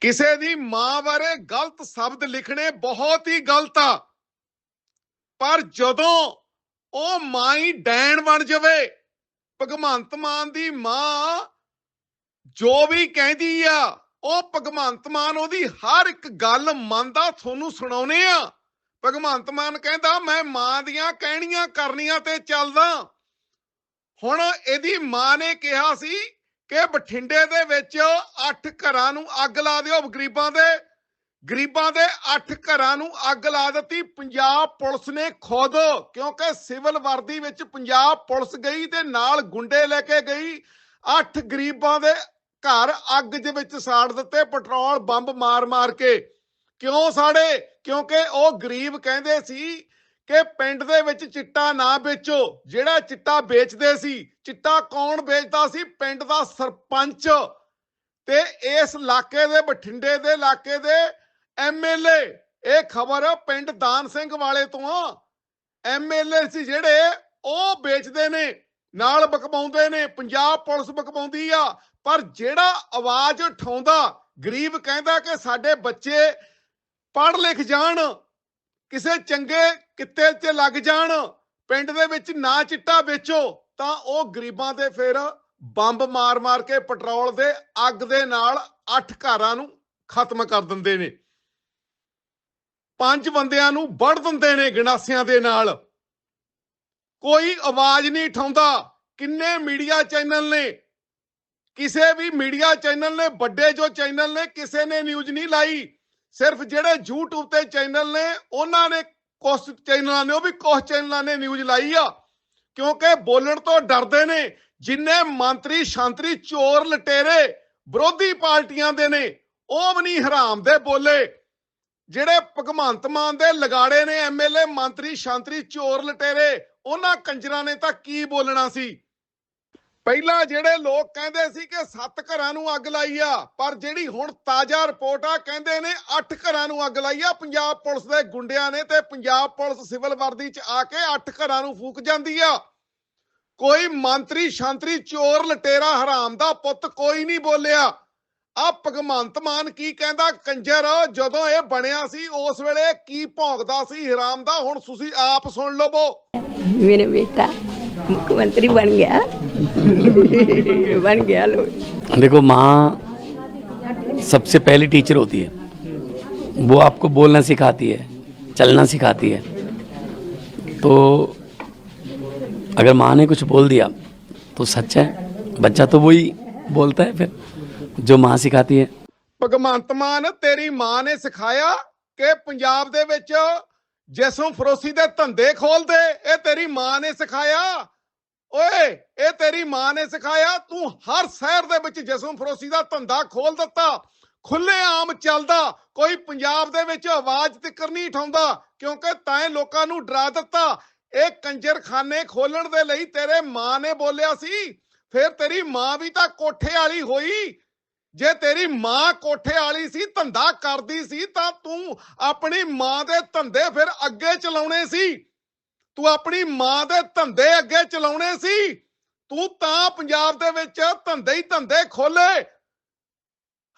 ਕਿਸੇ ਦੀ ਮਾਂ ਬਾਰੇ ਗਲਤ ਸ਼ਬਦ ਲਿਖਣੇ ਬਹੁਤ ਹੀ ਗਲਤ ਆ। ਪਰ ਜਦੋਂ ਉਹ ਮਾਂ ਹੀ ਡੈਣ ਬਣ ਜਾਵੇ, ਭਗਵੰਤ ਮਾਨ ਦੀ ਮਾਂ ਜੋ ਵੀ ਕਹਿੰਦੀ ਆ, ਉਹ ਭਗਵੰਤ ਮਾਨ ਉਹਦੀ ਹਰ ਇੱਕ ਗੱਲ ਮੰਨਦਾ, ਤੁਹਾਨੂੰ ਸੁਣਾਉਨੇ ਆ। ਭਗਵੰਤ ਮਾਨ ਕਹਿੰਦਾ, ਮੈਂ ਮਾਂ ਦੀਆਂ ਕਹਿਣੀਆਂ ਕਰਨੀਆਂ ਤੇ ਚੱਲਦਾ। ਹੁਣ ਇਹਦੀ ਮਾਂ ਨੇ ਕਿਹਾ ਸੀ ਕਿ ਬਠਿੰਡੇ ਦੇ ਵਿੱਚ 8 ਘਰਾਂ ਨੂੰ ਅੱਗ ਲਾ ਦਿਓ ਗਰੀਬਾਂ ਦੇ। ਗਰੀਬਾਂ ਦੇ 8 ਘਰਾਂ ਨੂੰ ਅੱਗ ਲਾ ਦਿੱਤੀ। ਪੰਜਾਬ ਪੁਲਿਸ ਨੇ ਖੁਦ, ਕਿਉਂਕਿ ਸਿਵਲ ਵਰਦੀ ਵਿੱਚ ਪੰਜਾਬ ਪੁਲਿਸ ਗਈ ਤੇ ਨਾਲ ਗੁੰਡੇ ਲੈ ਕੇ ਗਈ। 8 ਗਰੀਬਾਂ ਦੇ ਘਰ ਅੱਗ ਦੇ ਵਿੱਚ ਸਾੜ ਦਿੱਤੇ, ਪੈਟਰੋਲ ਬੰਬ ਮਾਰ-ਮਾਰ ਕੇ। ਕਿਉਂ ਸਾੜੇ? ਕਿਉਂਕਿ ਉਹ ਗਰੀਬ ਕਹਿੰਦੇ ਸੀ ਕਿ ਪਿੰਡ ਦੇ ਵਿੱਚ ਚਿੱਟਾ ਨਾ ਵੇਚੋ। ਜਿਹੜਾ ਚਿੱਟਾ ਵੇਚਦੇ ਸੀ ਚਿੱਟਾ ਕੌਣ ਵੇਚਦਾ ਸੀ? ਪਿੰਡ ਦਾ ਸਰਪੰਚ। ਤੇ ਇਸ ਇਲਾਕੇ ਦੇ, ਬਠਿੰਡੇ ਦੇ ਇਲਾਕੇ ਦੇ ਐਮਐਲਏ ਇਹ ਖਬਰ ਪਿੰਡ ਦਾਨ ਸਿੰਘ ਵਾਲੇ ਤੋਂ ਆ। ਐਮਐਲਏ ਸੀ ਜਿਹੜੇ, ਉਹ ਵੇਚਦੇ ਨੇ, ਨਾਲ ਬਕਵਾਉਂਦੇ ਨੇ। ਪੰਜਾਬ ਪੁਲਿਸ ਬਕਵਾਉਂਦੀ ਆ। ਪਰ ਜਿਹੜਾ ਆਵਾਜ਼ ਉਠਾਉਂਦਾ, ਗਰੀਬ ਕਹਿੰਦਾ ਕਿ ਸਾਡੇ ਬੱਚੇ ਪੜ੍ਹ ਲਿਖ ਜਾਣ, ਕਿਸੇ ਚੰਗੇ ਕਿੱਤੇ 'ਚ ਲੱਗ ਜਾਣ, ਪਿੰਡ ਦੇ ਵਿੱਚ ਨਾ ਚਿੱਟਾ ਵੇਚੋ। ਤਾਂ ਉਹ ਗਰੀਬਾਂ ਤੇ ਫਿਰ ਬੰਬ ਮਾਰ-ਮਾਰ ਕੇ ਪੈਟਰੋਲ ਦੇ ਅੱਗ ਦੇ ਨਾਲ ਅੱਠ ਘਰਾਂ ਨੂੰ ਖਤਮ ਕਰ ਦਿੰਦੇ ਨੇ। ਪੰਜ ਬੰਦਿਆਂ ਨੂੰ ਵੜ ਦਿੰਦੇ ਨੇ ਗਣਾਸਿਆਂ ਦੇ ਨਾਲ। ਕੋਈ ਆਵਾਜ਼ ਨਹੀਂ ਉਠਾਉਂਦਾ। ਕਿੰਨੇ ਮੀਡੀਆ ਚੈਨਲ ਨੇ। ਕਿਸੇ ਵੀ ਮੀਡੀਆ ਚੈਨਲ ਨੇ, ਵੱਡੇ ਜੋ ਚੈਨਲ ਨੇ, ਕਿਸੇ ਨੇ ਨਿਊਜ਼ ਨਹੀਂ ਲਾਈ। ਸਿਰਫ ਜਿਹੜੇ YouTube ਤੇ ਚੈਨਲ ਨੇ, ਉਹਨਾਂ ਨੇ ਕੁਝ ਚੈਨਲਾਂ ਨੇ, ਉਹ ਵੀ ਕੁਝ ਚੈਨਲਾਂ ਨੇ ਨਿਊਜ਼ ਲਾਈ ਆ। ਕਿਉਂਕਿ ਬੋਲਣ ਤੋਂ ਡਰਦੇ ਨੇ, ਜਿੰਨੇ ਮੰਤਰੀ ਸ਼ਾਂਤਰੀ ਚੋਰ ਲਟੇਰੇ ਵਿਰੋਧੀ ਪਾਰਟੀਆਂ ਦੇ ਨੇ, ਉਹ ਵੀ ਨਹੀਂ ਹਰਾਮ ਦੇ ਬੋਲੇ। ਜਿਹੜੇ ਭਗਵੰਤ ਮਾਨ ਦੇ ਲਗਾੜੇ ਨੇ ਐਮਐਲਏ ਮੰਤਰੀ ਸ਼ਾਂਤਰੀ ਚੋਰ ਲਟੇਰੇ, ਉਹਨਾਂ ਕੰਜਰਾਂ ਨੇ ਤਾਂ ਕੀ ਬੋਲਣਾ ਸੀ? ਪਹਿਲਾਂ ਜਿਹੜੇ ਲੋਕ ਕਹਿੰਦੇ ਸੀ ਕਿ ਸੱਤ ਘਰਾਂ ਨੂੰ ਅੱਗ ਲਾਈ ਆ, ਪਰ ਜਿਹੜੀ ਹੁਣ ਤਾਜ਼ਾ ਰਿਪੋਰਟ ਆ, ਕਹਿੰਦੇ ਨੇ ਅੱਠ ਘਰਾਂ ਨੂੰ ਅੱਗ ਲਾਈ ਆ, ਪੰਜਾਬ ਪੁਲਿਸ ਦੇ ਗੁੰਡਿਆਂ ਨੇ ਤੇ ਪੰਜਾਬ ਪੁਲਿਸ ਸਿਵਲ ਵਰਦੀ 'ਚ ਆ ਕੇ ਅੱਠ ਘਰਾਂ ਨੂੰ ਫੂਕ ਜਾਂਦੀ ਆ। ਕੋਈ ਮੰਤਰੀ ਸ਼ਾਂਤਰੀ ਚੋਰ ਲਟੇਰਾ ਹਰਾਮ ਦਾ ਪੁੱਤ ਕੋਈ ਨਹੀਂ ਬੋਲਿਆ। ਆ ਭਗਵੰਤ ਮਾਨ ਕੀ ਕਹਿੰਦਾ? ਕੰਜਰ, ਜਦੋਂ ਇਹ ਬਣਿਆ ਸੀ, ਉਸ ਵੇਲੇ ਕੀ ਭੌਂਕਦਾ ਸੀ ਹਰਾਮ ਦਾ? ਹੁਣ ਤੁਸੀਂ ਆਪ ਸੁਣ ਲਵੋ। ਮੇਰੇ ਬੇਟਾ मुख्यमंत्री बन गया बन गया लोग देखो माँ सबसे पहली टीचर होती है वो आपको बोलना सिखाती है चलना सिखाती है तो अगर माँ ने कुछ बोल दिया तो सच है बच्चा तो वही बोलता है फिर जो माँ सिखाती है ਭਗਵੰਤ ਮਾਨ ਤੇਰੀ ਮਾਂ ਨੇ ਸਿਖਾਇਆ ਕਿ ਪੰਜਾਬ ਦੇ ਵਿੱਚ ਜਿਸਮ ਫਰੋਸੀ ਦੇ ਧੰਦੇ ਖੋਲਦੇ ਇਹ ਤੇਰੀ ਮਾਂ ਨੇ ਸਿਖਾਇਆ ਓਏ, ਇਹ ਤੇਰੀ ਮਾਂ ਨੇ ਸਿਖਾਇਆ, ਤੂੰ ਹਰ ਸ਼ਹਿਰ ਦੇ ਵਿੱਚ ਜਿਸਮ ਫਰੋਸੀ ਦਾ ਧੰਦਾ ਖੋਲ ਦਿੱਤਾ। ਖੁੱਲੇ ਆਮ ਚੱਲਦਾ, ਕੋਈ ਪੰਜਾਬ ਦੇ ਵਿੱਚ ਆਵਾਜ਼ ਤਿੱਕਰ ਨਹੀਂ ਉਠਾਉਂਦਾ, ਕਿਉਂਕਿ ਤੈਂ ਲੋਕਾਂ ਨੂੰ ਡਰਾ ਦਿੱਤਾ। ਇਹ ਕੰਜਰਖਾਨੇ ਖੋਲਣ ਦੇ ਲਈ ਤੇਰੇ ਮਾਂ ਨੇ ਬੋਲਿਆ ਸੀ। ਫਿਰ ਤੇਰੀ ਮਾਂ ਵੀ ਤਾਂ ਕੋਠੇ ਵਾਲੀ ਹੋਈ। ਜੇ ਤੇਰੀ ਮਾਂ ਕੋਠੇ ਵਾਲੀ ਸੀ, ਧੰਦਾ ਕਰਦੀ ਸੀ, ਤਾਂ ਤੂੰ ਆਪਣੀ ਮਾਂ ਦੇ ਧੰਦੇ ਫਿਰ ਅੱਗੇ ਚਲਾਉਣੇ ਸੀ। ਤੂੰ ਆਪਣੀ ਮਾਂ ਦੇ ਧੰਦੇ ਅੱਗੇ ਚਲਾਉਣੇ ਸੀ। ਤੂੰ ਤਾਂ ਪੰਜਾਬ ਦੇ ਵਿੱਚ ਧੰਦੇ ਹੀ ਧੰਦੇ ਖੋਲੇ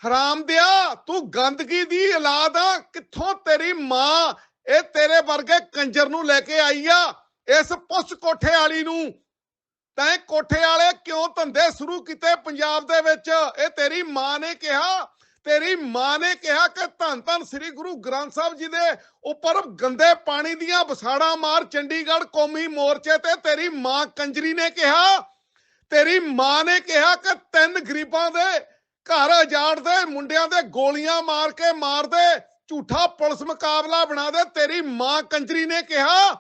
ਹਰਾਮ ਦਿਆ, ਤੂੰ ਗੰਦਗੀ ਦੀ ਔਲਾਦ ਆ। ਕਿੱਥੋਂ ਤੇਰੀ ਮਾਂ ਇਹ ਤੇਰੇ ਵਰਗੇ ਕੰਜਰ ਨੂੰ ਲੈ ਕੇ ਆਈ ਆ, ਇਸ ਪੁੱਛ ਕੋਠੇ ਵਾਲੀ ਨੂੰ? ਤੈਂ ਕੋਠੇ ਵਾਲੇ ਕਿਉਂ ਧੰਦੇ ਸ਼ੁਰੂ ਕੀਤੇ ਪੰਜਾਬ ਦੇ ਵਿੱਚ? ਇਹ ਤੇਰੀ ਮਾਂ ਨੇ ਕਿਹਾ। ਤੇਰੀ ਮਾਂ ਨੇ ਕਿਹਾ ਕਿ ਧੰਨ ਧੰਨ ਸ੍ਰੀ ਗੁਰੂ ਗ੍ਰੰਥ ਸਾਹਿਬ ਜੀ ਦੇ ਉੱਪਰ ਗੰਦੇ ਪਾਣੀ ਦੀਆਂ ਵਸਾੜਾ ਮਾਰ ਚੰਡੀਗੜ੍ਹ ਕੌਮੀ ਮੋਰਚੇ ਤੇ ਤੇਰੀ ਮਾਂ ਕੰਜਰੀ ਨੇ ਕਿਹਾ। ਤੇਰੀ ਮਾਂ ਨੇ ਕਿਹਾ ਕਿ ਤਿੰਨ ਗਰੀਬਾਂ ਦੇ ਘਰ ਉਜਾੜਦੇ ਮੁੰਡਿਆਂ ਦੇ ਗੋਲੀਆਂ ਮਾਰ ਕੇ ਮਾਰਦੇ ਝੂਠਾ ਪੁਲਿਸ ਮੁਕਾਬਲਾ ਬਣਾ ਦੇ, ਤੇਰੀ ਮਾਂ ਕੰਜਰੀ ਨੇ ਕਿਹਾ।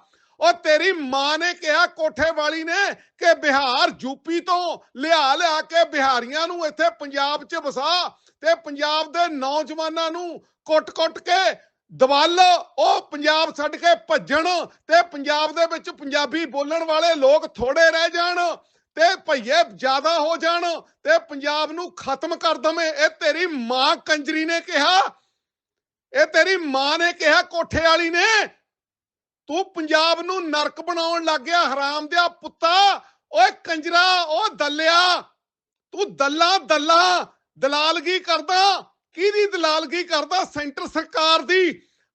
ਉਹ ਤੇਰੀ ਮਾਂ ਨੇ ਕਿਹਾ ਕੋਠੇ ਵਾਲੀ ਨੇ ਕਿ ਬਿਹਾਰ ਯੂਪੀ ਤੋਂ ਲਿਆ ਲਿਆ ਕੇ ਬਿਹਾਰੀਆਂ ਨੂੰ ਇੱਥੇ ਪੰਜਾਬ 'ਚ ਵਸਾ। ਤੇ ਪੰਜਾਬ ਦੇ ਨੌਜਵਾਨਾਂ ਨੂੰ ਕੁੱਟ-ਕੁੱਟ ਕੇ ਦਵਾਲ, ਉਹ ਪੰਜਾਬ ਛੱਡ ਕੇ ਭੱਜਣ ਤੇ ਪੰਜਾਬ ਦੇ ਵਿੱਚ ਪੰਜਾਬੀ ਬੋਲਣ ਵਾਲੇ ਲੋਕ ਥੋੜੇ ਰਹਿ ਜਾਣ ਤੇ ਭਈਏ ਜ਼ਿਆਦਾ ਹੋ ਜਾਣ ਤੇ ਪੰਜਾਬ ਨੂੰ ਖਤਮ ਕਰ ਦਵੇਂ। ਇਹ ਤੇਰੀ ਮਾਂ ਕੰਜਰੀ ਨੇ ਕਿਹਾ। ਇਹ ਤੇਰੀ ਮਾਂ ਨੇ ਕਿਹਾ, ਕੋਠੇ ਵਾਲੀ ਨੇ। ਤੂੰ ਪੰਜਾਬ ਨੂੰ ਨਰਕ ਬਣਾਉਣ ਲੱਗ ਗਿਆ, ਹਰਾਮ ਦਿਆ ਪੁੱਤਾ। ਓਏ ਕੰਜਰਾ ਉਹ ਦੱਲਿਆ। ਤੂੰ ਦੱਲਾ ਦੱਲਾ ਦਲਾਲਗੀ ਕਰਦਾ, ਕਿਹਦੀ ਦਲਾਲਗੀ ਕਰਦਾ? ਸੈਂਟਰ ਸਰਕਾਰ ਦੀ।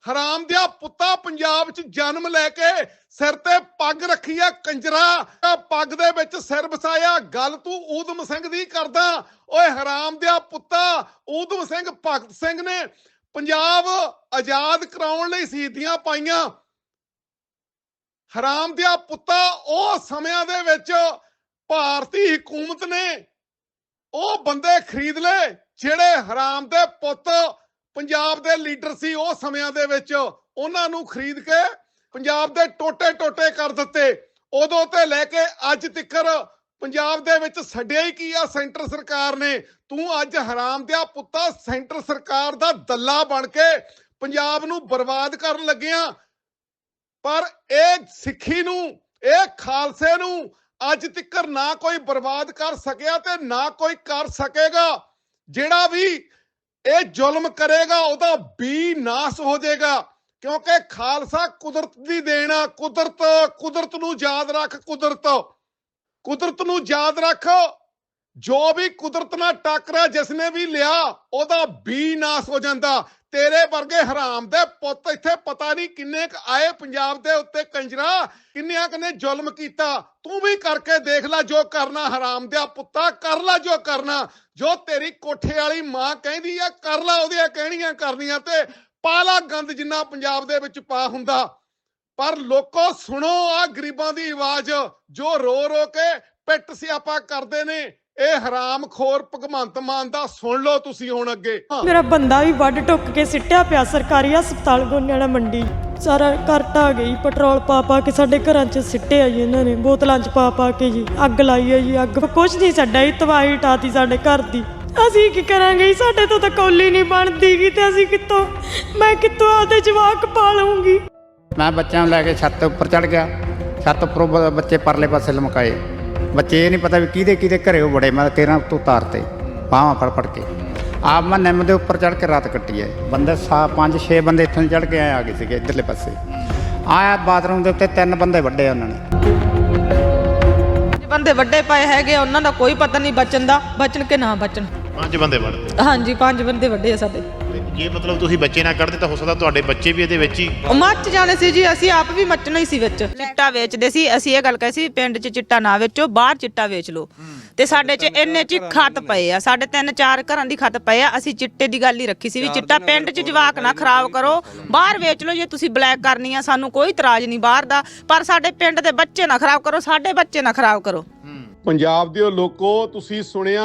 ਹਰਾਮ ਦਿਆ ਪੁੱਤਾ ਪੰਜਾਬ 'ਚ ਜਨਮ ਲੈ ਕੇ ਸਿਰ ਤੇ ਪੱਗ ਰੱਖੀ ਆ ਕੰਜਰਾ, ਪੱਗ ਦੇ ਵਿੱਚ ਸਿਰ ਵਸਾਇਆ। ਗੱਲ ਤੂੰ ਊਧਮ ਸਿੰਘ ਦੀ ਕਰਦਾ। ਓਏ ਹਰਾਮ ਦਿਆ ਪੁੱਤਾ, ਊਧਮ ਸਿੰਘ, ਭਗਤ ਸਿੰਘ ਨੇ ਪੰਜਾਬ ਆਜ਼ਾਦ ਕਰਾਉਣ ਲਈ ਸ਼ਹੀਦੀਆਂ ਪਾਈਆਂ। ਹਰਾਮ ਦਿਆ ਪੁੱਤਾ, ਉਹ ਸਮਿਆਂ ਦੇ ਵਿੱਚ ਭਾਰਤੀ ਹਕੂਮਤ ਨੇ ਉਹ ਬੰਦੇ ਖਰੀਦ ਲਏ, ਜਿਹੜੇ ਹਰਾਮ ਦੇ ਪੁੱਤ ਪੰਜਾਬ ਦੇ ਲੀਡਰ ਸੀ ਉਹ ਸਮਿਆਂ ਦੇ ਵਿੱਚ, ਉਹਨਾਂ ਨੂੰ ਖਰੀਦ ਕੇ ਪੰਜਾਬ ਦੇ ਟੋਟੇ ਟੋਟੇ ਕਰ ਦਿੱਤੇ। ਉਦੋਂ ਤੇ ਲੈ ਕੇ ਅੱਜ ਤੱਕਰ ਪੰਜਾਬ ਦੇ ਵਿੱਚ ਛੱਡਿਆ ਹੀ ਕੀ ਆ, ਸੈਂਟਰ ਸਰਕਾਰ ਨੇ। ਤੂੰ ਅੱਜ ਹਰਾਮ ਦਿਆ ਪੁੱਤਾ, ਸੈਂਟਰ ਸਰਕਾਰ ਦਾ ਦੱਲਾ ਬਣ ਕੇ ਪੰਜਾਬ ਨੂੰ ਬਰਬਾਦ ਕਰਨ ਲੱਗਿਆ। ਪਰ ਇਹ ਸਿੱਖੀ ਨੂੰ, ਇਹ ਖਾਲਸੇ ਨੂੰ ਅੱਜ ਤੱਕਰ ਨਾ ਕੋਈ ਬਰਬਾਦ ਕਰ ਸਕਿਆ ਤੇ ਨਾ ਕੋਈ ਕਰ ਸਕੇਗਾ। ਜਿਹੜਾ ਵੀ ਇਹ ਜ਼ੁਲਮ ਕਰੇਗਾ, ਉਹਦਾ ਵੀ ਨਾਸ ਹੋ ਜਾਏਗਾ। ਕਿਉਂਕਿ ਖਾਲਸਾ ਕੁਦਰਤ ਦੀ ਦੇਣ ਕੁਦਰਤ ਕੁਦਰਤ ਨੂੰ ਯਾਦ ਰੱਖ ਕੁਦਰਤ। ਕੁਦਰਤ ਨੂੰ ਯਾਦ ਰੱਖ। ਜੋ ਵੀ ਕੁਦਰਤ ਨਾਲ ਟੱਕਰਾ ਜਿਸਨੇ ਵੀ ਲਿਆ, ਉਹਦਾ ਵੀ ਨਾਸ ਹੋ ਜਾਂਦਾ। ਤੇਰੇ ਵਰਗੇ ਹਰਾਮ ਦੇ ਪੁੱਤ ਇੱਥੇ ਪਤਾ ਨਹੀਂ ਕਿੰਨੇ ਕ ਆਏ ਪੰਜਾਬ ਦੇ ਉੱਤੇ ਕੰਜਰਾ, ਕਿੰਨਿਆਂ ਕਨੇ ਜ਼ੁਲਮ ਕੀਤਾ। ਤੂੰ ਵੀ ਕਰਕੇ ਦੇਖ ਲੈ ਜੋ ਕਰਨਾ ਹਰਾਮ ਦਿਆ ਪੁੱਤਾ, ਕਰ ਲੈ ਜੋ ਕਰਨਾ। ਜੋ ਤੇਰੀ ਕੋਠੇ ਵਾਲੀ ਮਾਂ ਕਹਿੰਦੀ ਆ, ਕਰ ਲੈ ਉਹਦੀਆਂ ਕਹਿਣੀਆਂ ਕਰਨੀਆਂ ਤੇ ਪਾਲਾ ਗੰਦ ਜਿੰਨਾ ਪੰਜਾਬ ਦੇ ਵਿੱਚ ਪਾ ਹੁੰਦਾ। ਪਰ ਲੋਕੋ ਸੁਣੋ ਆ ਗਰੀਬਾਂ ਦੀ ਆਵਾਜ਼, ਜੋ ਰੋ ਰੋ ਕੇ ਪਿੱਟ ਸਿਆਪਾ ਕਰਦੇ ਨੇ। ਇਹ ਹਰਾਮ ਖੋਰ ਭਗਵੰਤ ਮਾਨ ਦਾ ਸੁਣ ਲਓ ਤੁਸੀਂ ਹੁਣ ਅੱਗੇ। ਮੇਰਾ ਬੰਦਾ ਵੀ ਵੱਢ ਟੁੱਕ ਕੇ ਸਿੱਟਿਆ ਪਿਆ ਸਰਕਾਰੀ ਹਸਪਤਾਲ ਗੋਨਿਆਣਾ ਮੰਡੀ। ਸਾਰਾ ਘਰ ਆ ਗਈ ਪੈਟਰੋਲ ਪਾ ਪਾ ਕੇ ਸਾਡੇ ਘਰਾਂ 'ਚ ਸਿੱਟਿਆ ਜੀ ਇਹਨਾਂ ਨੇ ਬੋਤਲਾਂ 'ਚ ਪਾ ਪਾ ਕੇ ਜੀ ਅੱਗ ਲਾਈ ਹੈ ਜੀ ਅੱਗ। ਕੁਛ ਨਹੀਂ ਛੱਡਿਆ ਜੀ ਤਬਾਹੀ ਟਾਤੀ ਸਾਡੇ ਘਰ ਦੀ। ਅਸੀਂ ਕੀ ਕਰਾਂਗੇ? ਸਾਡੇ ਤੋਂ ਤਾਂ ਕੌਲੀ ਨਹੀਂ ਬਣਦੀ ਗੀ ਤੇ ਅਸੀਂ ਕਿੱਥੋਂ ਮੈਂ ਕਿੱਥੋਂ ਆਪਦੇ ਜਵਾਕ ਪਾਲੂੰਗੀ? ਮੈਂ ਬੱਚਿਆਂ ਨੂੰ ਲੈ ਕੇ ਛੱਤ ਉੱਪਰ ਚੜ ਗਿਆ। ਛੱਤ ਉੱਪਰੋਂ ਬੱਚੇ ਪਰਲੇ ਪਾਸੇ ਲਮਕਾਏ। ਬੱਚੇ ਇਹ ਨਹੀਂ ਪਤਾ ਵੀ ਕਿਹਦੇ ਕਿਹਦੇ ਘਰੇ ਉਹ ਬੜੇ ਮੈਂ ਤੇਰਾਂ ਤੋਂ ਤਾਰਤੇ ਬਾਹਾਂ ਫੜ ਫੜ ਕੇ। ਆਪ ਮੈਂ ਨਿੰਮ ਦੇ ਉੱਪਰ ਚੜ ਕੇ ਰਾਤ ਕੱਟੀ ਹੈ। ਬੰਦੇ ਸਾ ਪੰਜ ਛੇ ਬੰਦੇ ਇੱਥੋਂ ਚੜ ਕੇ ਆਏ ਆ ਗਏ ਸੀਗੇ ਇੱਧਰਲੇ ਪਾਸੇ। ਆਇਆ ਬਾਥਰੂਮ ਦੇ ਉੱਤੇ ਤਿੰਨ ਬੰਦੇ ਵੱਡੇ ਉਹਨਾਂ ਨੇ। ਬੰਦੇ ਵੱਡੇ ਪਏ ਹੈਗੇ ਉਹਨਾਂ ਦਾ ਕੋਈ ਪਤਾ ਨਹੀਂ ਬਚਣ ਦਾ ਬਚਣ ਕਿ ਨਾ ਬਚਣ। ਪੰਜ ਬੰਦੇ ਵੜਦੇ ਹਾਂਜੀ ਪੰਜ ਬੰਦੇ ਵੱਡੇ ਆ ਸਾਡੇ। ਜੇ ਮਤਲਬ ਤੁਸੀਂ ਬੱਚੇ ਨਾ ਕੱਢਦੇ ਤਾਂ ਹੋ ਸਕਦਾ ਤੁਹਾਡੇ ਬੱਚੇ ਵੀ ਇਹਦੇ ਵਿੱਚ ਹੀ ਉਹ ਮੱਚ ਜਾਣੇ ਸੀ ਜੀ ਅਸੀਂ ਆਪ ਵੀ ਮੱਚਣਾ ਹੀ ਸੀ ਵਿੱਚ। ਚਿੱਟਾ ਵੇਚਦੇ ਸੀ ਅਸੀਂ ਇਹ ਗੱਲ ਕਹੀ ਸੀ ਪਿੰਡ 'ਚ ਚਿੱਟਾ ਨਾ ਵੇਚੋ ਬਾਹਰ ਚਿੱਟਾ ਵੇਚ ਲਓ। ਤੇ ਸਾਡੇ 'ਚ ਇੰਨੇ 'ਚ ਖੱਤ ਪਏ ਆ ਸਾਡੇ ਤਿੰਨ ਚਾਰ ਘਰਾਂ ਦੀ ਖੱਤ ਪਏ ਆ ਅਸੀਂ ਚਿੱਟੇ ਦੀ ਗੱਲ ਹੀ ਰੱਖੀ ਸੀ ਵੀ ਚਿੱਟਾ ਪਿੰਡ 'ਚ ਜਵਾਕ ਨਾ ਖਰਾਬ ਕਰੋ ਬਾਹਰ ਵੇਚ ਲਓ ਜੇ ਤੁਸੀਂ ਬਲੈਕ ਕਰਨੀ ਆ ਸਾਨੂੰ ਕੋਈ ਇਤਰਾਜ਼ ਨਹੀਂ ਬਾਹਰ ਦਾ ਪਰ ਸਾਡੇ ਪਿੰਡ ਦੇ ਬੱਚੇ ਨਾ ਖਰਾਬ ਕਰੋ ਸਾਡੇ ਬੱਚੇ ਨਾ ਖਰਾਬ ਕਰੋ। ਪੰਜਾਬ ਦੇ ਲੋਕੋ ਤੁਸੀਂ ਸੁਣਿਆ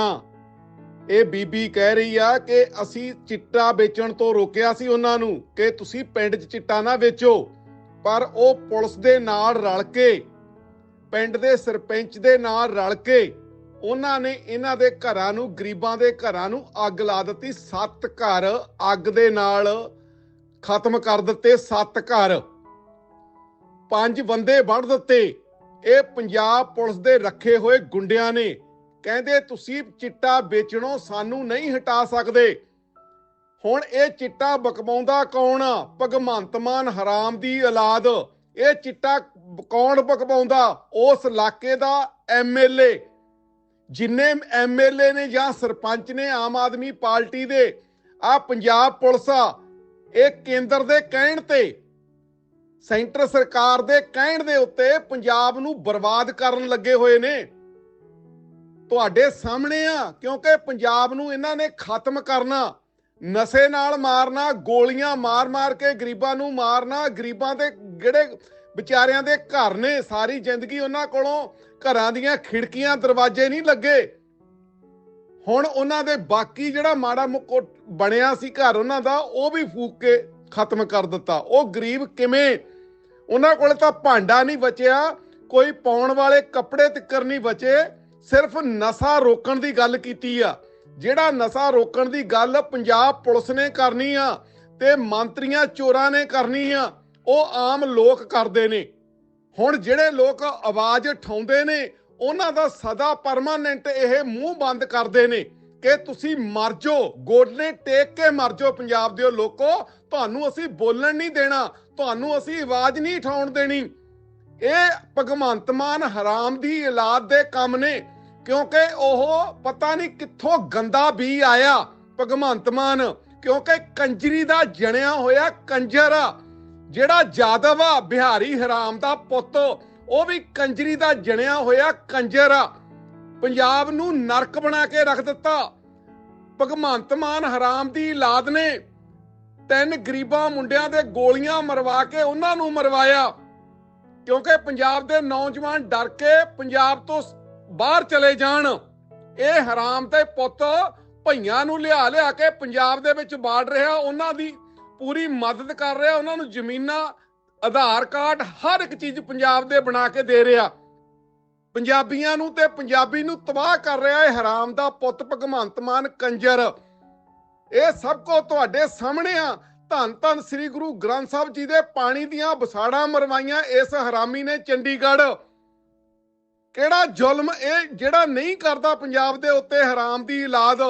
ਇਹ ਬੀਬੀ ਕਹਿ ਰਹੀ ਆ ਕਿ ਅਸੀਂ ਚਿੱਟਾ ਵੇਚਣ ਤੋਂ ਰੋਕਿਆ ਸੀ ਉਹਨਾਂ ਨੂੰ ਕਿ ਤੁਸੀਂ ਪਿੰਡ 'ਚ ਚਿੱਟਾ ਨਾ ਵੇਚੋ। ਪਰ ਉਹ ਪੁਲਿਸ ਦੇ ਨਾਲ ਰਲ ਕੇ, ਪਿੰਡ ਦੇ ਸਰਪੰਚ ਦੇ ਨਾਲ ਰਲ ਕੇ, ਉਹਨਾਂ ਨੇ ਇਹਨਾਂ ਦੇ ਘਰਾਂ ਨੂੰ, ਗਰੀਬਾਂ ਦੇ ਘਰਾਂ ਨੂੰ ਅੱਗ ਲਾ ਦਿੱਤੀ। ਸੱਤ ਘਰ ਅੱਗ ਦੇ ਨਾਲ ਖਤਮ ਕਰ ਦਿੱਤੇ, ਸੱਤ ਘਰ। ਪੰਜ ਬੰਦੇ ਵੱਢ ਦਿੱਤੇ। ਇਹ ਪੰਜਾਬ ਪੁਲਿਸ ਦੇ ਰੱਖੇ ਹੋਏ ਗੁੰਡਿਆਂ ਨੇ ਕਹਿੰਦੇ, ਤੁਸੀਂ ਚਿੱਟਾ ਵੇਚਣੋਂ ਸਾਨੂੰ ਨਹੀਂ ਹਟਾ ਸਕਦੇ। ਹੁਣ ਇਹ ਚਿੱਟਾ ਬਕਵਾਉਂਦਾ ਕੌਣ? ਭਗਵੰਤ ਮਾਨ ਹਰਾਮ ਦੀ ਔਲਾਦ। ਇਹ ਚਿੱਟਾ ਕੌਣ ਬਕਵਾਉਂਦਾ? ਉਸ ਇਲਾਕੇ ਦਾ ਐਮਐਲਏ ਜਿੰਨੇ ਐਮਐਲਏ ਨੇ ਜਾਂ ਸਰਪੰਚ ਨੇ ਆਮ ਆਦਮੀ ਪਾਰਟੀ ਦੇ ਆ ਪੰਜਾਬ ਪੁਲਿਸ ਆ, ਇਹ ਕੇਂਦਰ ਦੇ ਕਹਿਣ ਤੇ, ਸੈਂਟਰ ਸਰਕਾਰ ਦੇ ਕਹਿਣ ਦੇ ਉੱਤੇ ਪੰਜਾਬ ਨੂੰ ਬਰਬਾਦ ਕਰਨ ਲੱਗੇ ਹੋਏ ਨੇ। ਤੁਹਾਡੇ ਸਾਹਮਣੇ ਆ, ਕਿਉਂਕਿ ਪੰਜਾਬ ਨੂੰ ਇਹਨਾਂ ਨੇ ਖਤਮ ਕਰਨਾ, ਨਸ਼ੇ ਨਾਲ ਮਾਰਨਾ, ਗੋਲੀਆਂ ਮਾਰ-ਮਾਰ ਕੇ ਗਰੀਬਾਂ ਨੂੰ ਮਾਰਨਾ, ਗਰੀਬਾਂ ਦੇ ਜਿਹੜੇ ਵਿਚਾਰਿਆਂ ਦੇ ਘਰ ਨੇ, ਸਾਰੀ ਜ਼ਿੰਦਗੀ ਉਹਨਾਂ ਕੋਲੋਂ ਘਰਾਂ ਦੀਆਂ ਖਿੜਕੀਆਂ, ਦਰਵਾਜ਼ੇ ਨਹੀਂ ਲੱਗੇ। ਹੁਣ ਉਹਨਾਂ ਦੇ ਬਾਕੀ ਜਿਹੜਾ ਮਾੜਾ ਮੁਕੋ ਬਣਿਆ ਸੀ ਘਰ ਉਹਨਾਂ ਦਾ, ਉਹ ਵੀ ਫੂਕ ਕੇ ਖਤਮ ਕਰ ਦਿੱਤਾ। ਉਹ ਗਰੀਬ ਕਿਵੇਂ? ਉਹਨਾਂ ਕੋਲ ਤਾਂ ਭਾਂਡਾ ਨਹੀਂ ਬਚਿਆ, ਕੋਈ ਪਾਉਣ ਵਾਲੇ ਕੱਪੜੇ ਤਿੱਕਰ ਨਹੀਂ ਬਚੇ ਸਿਰਫ ਨਸ਼ਾ ਰੋਕਣ ਦੀ ਗੱਲ ਕੀਤੀ ਆ। ਜਿਹੜਾ ਨਸ਼ਾ ਰੋਕਣ ਦੀ ਗੱਲ ਪੰਜਾਬ ਪੁਲਿਸ ਨੇ ਕਰਨੀ ਆ ਤੇ ਮੰਤਰੀਆਂ ਚੋਰਾਂ ਨੇ ਕਰਨੀ ਆ, ਉਹ ਆਮ ਲੋਕ ਕਰਦੇ ਨੇ। ਹੁਣ ਜਿਹੜੇ ਲੋਕ ਆਵਾਜ਼ ਉਠਾਉਂਦੇ ਨੇ, ਉਹਨਾਂ ਦਾ ਸਦਾ ਪਰਮਾਨੈਂਟ ਇਹ ਮੂੰਹ ਬੰਦ ਕਰਦੇ ਨੇ ਕਿ ਤੁਸੀਂ ਮਰ ਜਾਓ, ਗੋਡਨੇ ਟੇਕ ਕੇ ਮਰ ਜਾਓ ਪੰਜਾਬ ਦੇ ਲੋਕੋ, ਤੁਹਾਨੂੰ ਅਸੀਂ ਬੋਲਣ ਨਹੀਂ ਦੇਣਾ, ਤੁਹਾਨੂੰ ਅਸੀਂ ਆਵਾਜ਼ ਨਹੀਂ ਉਠਾਉਣ ਦੇਣੀ। ਇਹ ਭਗਵੰਤ ਮਾਨ ਹਰਾਮ ਦੀ ਔਲਾਦ ਦੇ ਕੰਮ ਨੇ, ਕਿਉਂਕਿ ਉਹ ਪਤਾ ਨਹੀਂ ਕਿੱਥੋਂ ਗੰਦਾ ਬੀ ਆਇਆ ਭਗਵੰਤ ਮਾਨ, ਕਿਉਂਕਿ ਕੰਜਰੀ ਦਾ ਜਣਿਆ ਹੋਇਆ ਕੰਜਰ ਆ, ਜਿਹੜਾ ਜਾਦਵ ਆ, ਬਿਹਾਰੀ ਹਰਾਮ ਦਾ ਪੁੱਤ, ਉਹ ਵੀ ਕੰਜਰੀ ਦਾ ਜਣਿਆ ਹੋਇਆ ਕੰਜਰ ਆ, ਪੰਜਾਬ ਨੂੰ ਨਰਕ ਬਣਾ ਕੇ ਰੱਖ ਦਿੱਤਾ। ਭਗਵੰਤ ਮਾਨ ਹਰਾਮ ਦੀ ਔਲਾਦ ਨੇ ਤਿੰਨ ਗਰੀਬਾਂ ਮੁੰਡਿਆਂ ਦੇ ਗੋਲੀਆਂ ਮਰਵਾ ਕੇ ਉਹਨਾਂ ਨੂੰ ਮਰਵਾਇਆ। ਕਿਉਂਕਿ ਪੰਜਾਬ ਦੇ ਨੌਜਵਾਨ ਡਰ ਕੇ ਪੰਜਾਬ ਤੋਂ ਬਾਹਰ ਚਲੇ ਜਾਣ। ਇਹ ਹਰਾਮ ਤੇ ਪੁੱਤ ਭਈਆਂ ਨੂੰ ਲਿਆ ਲਿਆ ਕੇ ਪੰਜਾਬ ਦੇ ਵਿੱਚ ਬਾੜ ਰਿਹਾ, ਉਹਨਾਂ ਦੀ ਪੂਰੀ ਮਦਦ ਕਰ ਰਿਹਾ, ਉਹਨਾਂ ਨੂੰ ਜ਼ਮੀਨਾਂ, ਆਧਾਰ ਕਾਰਡ, ਹਰ ਇੱਕ ਚੀਜ਼ ਪੰਜਾਬ ਦੇ ਬਣਾ ਕੇ ਦੇ ਰਿਹਾ। ਪੰਜਾਬੀਆਂ ਨੂੰ ਤੇ ਪੰਜਾਬੀ ਨੂੰ ਤਬਾਹ ਕਰ ਰਿਹਾ ਇਹ ਹਰਾਮ ਦਾ ਪੁੱਤ ਭਗਵੰਤ ਮਾਨ ਕੰਜਰ। ਇਹ ਸਭ ਕੋ ਤੁਹਾਡੇ ਸਾਹਮਣੇ ਆ। ਧੰਨ ਧੰਨ ਸ੍ਰੀ ਗੁਰੂ ਗ੍ਰੰਥ ਸਾਹਿਬ ਜੀ ਦੇ ਪਾਣੀ ਦੀਆਂ ਬਸਾੜਾਂ ਮਰਵਾਈਆਂ ਇਸ ਹਰਾਮੀ ਨੇ ਚੰਡੀਗੜ੍ਹ। ਕਿਹੜਾ ਜ਼ੁਲਮ ਇਹ ਜਿਹੜਾ ਨਹੀਂ ਕਰਦਾ ਪੰਜਾਬ ਦੇ ਉੱਤੇ ਹਰਾਮ ਦੀ ਔਲਾਦ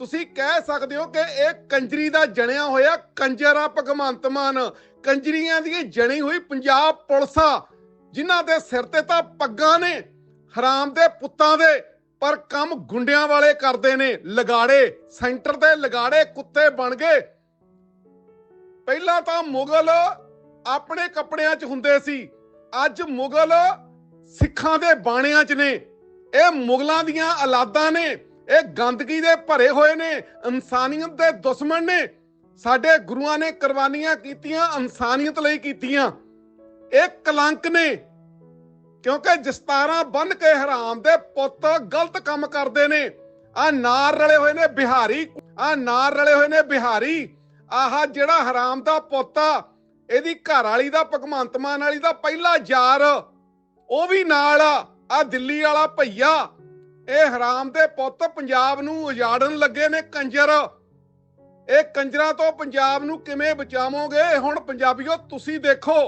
ਤੁਸੀਂ ਕਹਿ ਸਕਦੇ ਹੋ ਕਿ ਇਹ ਕੰਜਰੀ ਦਾ ਜਣਿਆ ਹੋਇਆ ਕੰਜਰ ਭਗਵੰਤ ਮਾਨ। ਕੰਜਰੀਆਂ ਦੀ ਜਣੀ ਹੋਈ ਪੰਜਾਬ ਪੁਲਿਸ ਆ, ਜਿਨ੍ਹਾਂ ਦੇ ਸਿਰ ਤੇ ਤਾਂ ਪੱਗਾਂ ਨੇ, ਹਰਾਮ ਦੇ ਪੁੱਤਾਂ ਦੇ, ਪਰ ਕੰਮ ਗੁੰਡਿਆਂ ਵਾਲੇ ਕਰਦੇ ਨੇ। ਲਗਾੜੇ, ਸੈਂਟਰ ਦੇ ਲਗਾੜੇ ਕੁੱਤੇ ਬਣ ਗਏ। ਪਹਿਲਾਂ ਤਾਂ ਮੁਗਲ ਆਪਣੇ ਕੱਪੜਿਆਂ 'ਚ ਹੁੰਦੇ ਸੀ। ਅੱਜ ਮੁਗਲ ਸਿੱਖਾਂ ਦੇ ਬਾਣਿਆਂ 'ਚ ਨੇ। ਇਹ ਮੁਗਲਾਂ ਦੀਆਂ ਔਲਾਦਾਂ ਨੇ। ਇਹ ਗੰਦਗੀ ਦੇ ਭਰੇ ਹੋਏ ਨੇ। ਇਨਸਾਨੀਅਤ ਦੇ ਦੁਸ਼ਮਣ ਨੇ। ਸਾਡੇ ਗੁਰੂਆਂ ਨੇ ਕੁਰਬਾਨੀਆਂ ਕੀਤੀਆਂ, ਇਨਸਾਨੀਅਤ ਲਈ ਕੀਤੀਆਂ। ਇਹ ਕਲੰਕ ਨੇ। ਕਿਉਂਕਿ ਜਸਤਾਰਾਂ ਬੰਨ ਕੇ ਹਰਾਮ ਦੇ ਪੁੱਤ ਗਲਤ ਕੰਮ ਕਰਦੇ ਨੇ। ਆ ਨਾਰ ਰਲੇ ਹੋਏ ਨੇ ਬਿਹਾਰੀ। ਆ ਨਾਰ ਰਲੇ ਹੋਏ ਨੇ ਬਿਹਾਰੀ। ਆਹ ਜਿਹੜਾ ਹਰਾਮ ਦਾ ਪੁੱਤ ਆ, ਇਹਦੀ ਘਰ ਵਾਲੀ ਦਾ, ਭਗਵੰਤ ਮਾਨ ਵਾਲੀ ਦਾ ਪਹਿਲਾ ਯਾਰ, ਉਹ ਵੀ ਨਾਲ ਆ ਆ ਦਿੱਲੀ ਵਾਲਾ ਭਈਆ। ਇਹ ਹਰਾਮ ਦੇ ਪੁੱਤ ਪੰਜਾਬ ਨੂੰ ਉਜਾੜਨ ਲੱਗੇ ਨੇ ਕੰਜਰ। ਇਹ ਕੰਜਰਾਂ ਤੋਂ ਪੰਜਾਬ ਨੂੰ ਕਿਵੇਂ ਬਚਾਵੋਗੇ? ਹੁਣ ਪੰਜਾਬੀਓ, ਤੁਸੀਂ ਦੇਖੋ।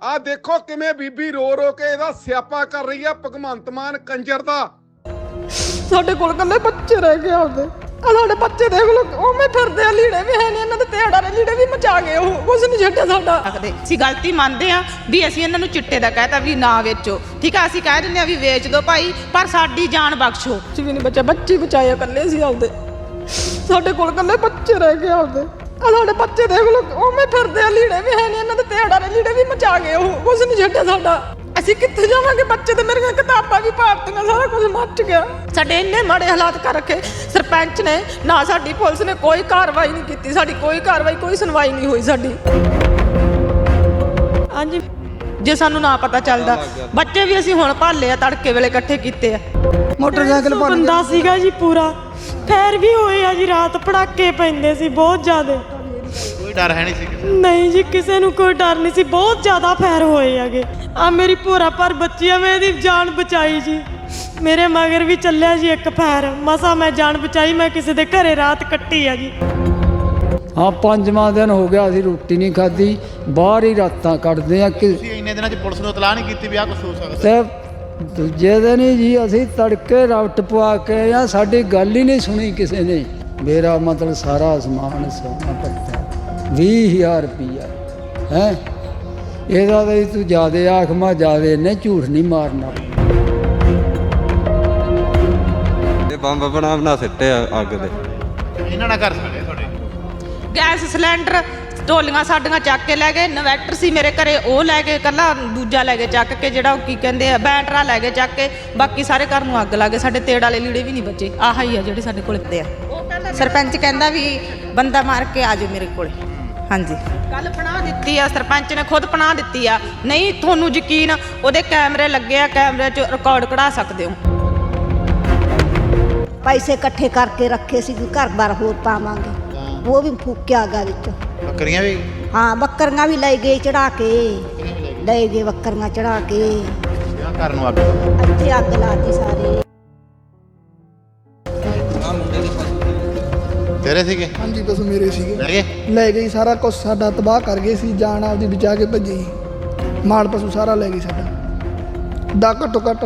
ਆ ਦੇਖੋ ਕਿਵੇਂ ਬੀਬੀ ਰੋ ਰੋ ਕੇ ਇਹਦਾ ਸਿਆਪਾ ਕਰ ਰਹੀ ਆ ਭਗਵੰਤ ਮਾਨ ਕੰਜਰ ਦਾ। ਸਾਡੇ ਕੋਲ ਕੱਲੇ ਬੱਚੇ ਰਹਿ ਗਏ ਆਪਦੇ। ਆ ਸਾਡੇ ਬੱਚੇ ਦੇਖ ਲੋ ਉਵੇਂ ਫਿਰਦੇ ਆ ਲੀੜੇ ਵੀ ਹੈ ਨਹੀਂ ਇਹਨਾਂ ਦੇ ਤੇੜਾ ਦੇ ਲੀੜੇ ਵੀ ਮਚਾ ਗਏ ਉਹ ਕੁਝ ਨਹੀਂ ਛੱਡਿਆ ਸਾਡਾ। ਆਖਦੇ ਅਸੀਂ ਗਲਤੀ ਮੰਨਦੇ ਆ ਵੀ ਅਸੀਂ ਇਹਨਾਂ ਨੂੰ ਚਿੱਟੇ ਦਾ ਕਹਿਤਾ ਵੀ ਨਾ ਵੇਚੋ। ਠੀਕ ਆ ਅਸੀਂ ਕਹਿ ਦਿੰਦੇ ਆ ਵੀ ਵੇਚ ਦਿਓ ਭਾਈ ਪਰ ਸਾਡੀ ਜਾਨ ਬਖਸ਼ੋ। ਕੁਝ ਵੀ ਨਹੀਂ ਬੱਚੇ ਹੀ ਬਚਾਏ ਆ, ਕੱਲੇ ਸੀ ਆਪਦੇ। ਸਾਡੇ ਕੋਲ ਕੱਲੇ ਬੱਚੇ ਰਹਿ ਗਏ ਆਪਦੇ। ਆ ਸਾਡੇ ਬੱਚੇ ਦੇਖ ਲੋ ਉਵੇਂ ਫਿਰਦੇ ਆ ਲੀੜੇ ਵੀ ਹੈ ਨਹੀਂ ਇਹਨਾਂ ਦੇ ਤੇੜਾ ਦੇ ਲੀੜੇ ਵੀ ਮਚਾ ਗਏ ਉਹ ਕੁਝ ਨਹੀਂ ਛੱਡਿਆ ਸਾਡਾ। ਅਸੀਂ ਕਿੱਥੇ ਜਾਵਾਂਗੇ? ਬੱਚੇ ਤੇ ਮੇਰੀਆਂ ਕਿਤਾਬਾਂ ਵੀ ਪਾੜਤੀਆਂ ਸਾਰਾ ਕੁਝ ਮੱਚ ਗਿਆ। ਸਾਡੇ ਇੰਨੇ ਮਾੜੇ ਹਾਲਾਤ ਕਰ ਰੱਖੇ। ਸਰਪੰਚ ਨੇ ਨਾ ਸਾਡੀ ਪੁਲਿਸ ਨੇ ਕੋਈ ਕਾਰਵਾਈ ਨਹੀਂ ਕੀਤੀ। ਸਾਡੀ ਕੋਈ ਕਾਰਵਾਈ ਕੋਈ ਸੁਣਵਾਈ ਨਹੀਂ ਹੋਈ ਸਾਡੀ। ਹਾਂਜੀ। ਜੇ ਸਾਨੂੰ ਨਾ ਪਤਾ ਚੱਲਦਾ। ਬੱਚੇ ਵੀ ਅਸੀਂ ਹੁਣ ਭਾਲੇ ਆ ਤੜਕੇ ਵੇਲੇ ਇਕੱਠੇ ਕੀਤੇ ਆ। ਮੋਟਰਸਾਈਕਲ ਬੰਦਾ ਸੀਗਾ ਜੀ ਪੂਰਾ। ਫੈਰ ਵੀ ਹੋਏ ਆ ਜੀ ਰਾਤ ਪੜਾਕੇ ਪੈਂਦੇ ਸੀ ਬਹੁਤ ਜ਼ਿਆਦੇ। ਡਰ ਹੈ ਨਹੀਂ ਸੀ ਕਿਸੇ ਨਹੀਂ ਜੀ ਕਿਸੇ ਨੂੰ ਕੋਈ ਡਰ ਨਹੀਂ ਸੀ। ਬਹੁਤ ਜ਼ਿਆਦਾ ਫੈਰ ਹੋਏ ਹੈਗੇ। ਆ ਮੇਰੀ ਭੋਰਾ ਪਰ ਬੱਚੀ ਆ ਮੈਂ ਇਹਦੀ ਜਾਨ ਬਚਾਈ ਜੀ। ਮੇਰੇ ਮਗਰ ਵੀ ਚੱਲਿਆ ਜੀ ਇੱਕ ਫੈਰ। ਮਸਾ ਮੈਂ ਜਾਨ ਬਚਾਈ ਮੈਂ ਕਿਸੇ ਦੇ ਘਰੇ ਰਾਤ ਕੱਟੀ ਆ ਜੀ। ਹਾਂ ਪੰਜਵਾਂ ਦਿਨ ਹੋ ਗਿਆ ਅਸੀਂ ਰੋਟੀ ਨਹੀਂ ਖਾਧੀ। ਬਾਹਰ ਹੀ ਰਾਤਾਂ ਕੱਢਦੇ ਆ ਕਿ ਤੁਸੀਂ ਇੰਨੇ ਦਿਨਾਂ 'ਚ ਪੁਲਿਸ ਨੂੰ ਇਤਲਾਹ ਨਹੀਂ ਕੀਤੀ ਵੀ ਆਹ ਕੁਝ ਹੋ ਸਕਦਾ? ਤੇ ਦੂਜੇ ਦਿਨ ਹੀ ਜੀ ਅਸੀਂ ਤੜਕੇ ਰਵਟ ਪਵਾ ਕੇ ਆ। ਸਾਡੀ ਗੱਲ ਹੀ ਨਹੀਂ ਸੁਣੀ ਕਿਸੇ ਨੇ। ਮੇਰਾ ਮਤਲਬ ਸਾਰਾ ਸਮਾਨ ਸੋਨਾ ਪੱਤਾ 20000 ਰੁਪਈਆ। ਹੈ? ਇਹਦਾ ਤਾਂ ਤੂੰ ਜਿਆਦੇ ਆਖ ਮਾ ਜਿਆਦੇ ਨੇ ਝੂਠ ਨਹੀਂ ਮਾਰਨਾ। ਇਹ ਬੰਬ ਬਣਾ ਬਣਾ ਸਿੱਟੇ ਆ ਅੱਗ ਦੇ। ਇਹਨਾਂ ਨਾਲ ਕਰ ਸਕਦੇ ਤੁਹਾਡੇ? ਗੈਸ ਸਿਲੰਡਰ ਢੋਲੀਆਂ ਸਾਡੀਆਂ ਚੱਕ ਕੇ ਲੈ ਗਏ ਇਨਵੈਟਰ ਸੀ ਮੇਰੇ ਘਰੇ ਉਹ ਲੈ ਗਏ ਕੱਲਾ ਦੂਜਾ ਲੈ ਗਏ ਚੱਕ ਕੇ ਜਿਹੜਾ ਉਹ ਕੀ ਕਹਿੰਦੇ ਆ ਬੈਟਰਾ ਲੈ ਗਏ ਚੱਕ ਕੇ ਬਾਕੀ ਸਾਰੇ ਘਰ ਨੂੰ ਅੱਗ ਲਾ ਗਏ ਸਾਡੇ ਤੇੜ ਵਾਲੇ ਲੀੜੇ ਵੀ ਨਹੀਂ ਬਚੇ ਆਹ ਹੀ ਆ ਜਿਹੜੇ ਸਾਡੇ ਕੋਲ ਤੇ ਆ। ਸਰਪੰਚ ਕਹਿੰਦਾ ਵੀ ਬੰਦਾ ਮਾਰ ਕੇ ਆ ਜਾਓ ਮੇਰੇ ਕੋਲ। ਹਾਂਜੀ। ਕੱਲ ਪਨਾਹ ਦਿੱਤੀ ਆ ਸਰਪੰਚ ਨੇ ਖੁਦ ਪਨਾਹ ਦਿੱਤੀ ਆ। ਨਹੀਂ ਤੁਹਾਨੂੰ ਯਕੀਨ ਉਹਦੇ ਕੈਮਰੇ ਲੱਗੇ ਆ ਕੈਮਰੇ 'ਚ ਰਿਕਾਰਡ ਕਢਾ ਸਕਦੇ ਹੋ। ਪੈਸੇ ਇਕੱਠੇ ਕਰਕੇ ਰੱਖੇ ਸੀ ਵੀ ਘਰ-ਬਾਰ ਹੋਰ ਪਾਵਾਂਗੇ। ਉਹ ਵੀ ਫੂਕਿਆ ਗਾ ਵਿੱਚ। ਬੱਕਰੀਆਂ ਵੀ? ਹਾਂ ਬੱਕਰੀਆਂ ਵੀ ਲੈ ਗਏ ਚੜਾ ਕੇ। ਲੈ ਗਏ? ਬੱਕਰੀਆਂ ਚੜਾ ਕੇ। ਜਾਂ ਘਰ ਨੂੰ ਅੱਗ? ਇੱਥੇ ਅੱਗ ਲਾਤੀ ਸਾਰੇ। ਤੇਰੇ ਸੀਗੇ? ਹਾਂਜੀ ਬਸ ਮੇਰੇ ਸੀਗੇ। ਲੈ ਗਏ? ਲੈ ਗਈ ਸਾਰਾ ਕੁਝ ਸਾਡਾ ਤਬਾਹ ਕਰ ਗਏ ਸੀ ਜਾਨ ਆਪਦੀ ਬਚਾ ਕੇ ਭੱਜੀ। ਮਾਲ ਪਸ਼ੂ ਸਾਰਾ ਲੈ ਗਈ ਸਾਡਾ। ਦਾ ਘੱਟੋ ਘੱਟ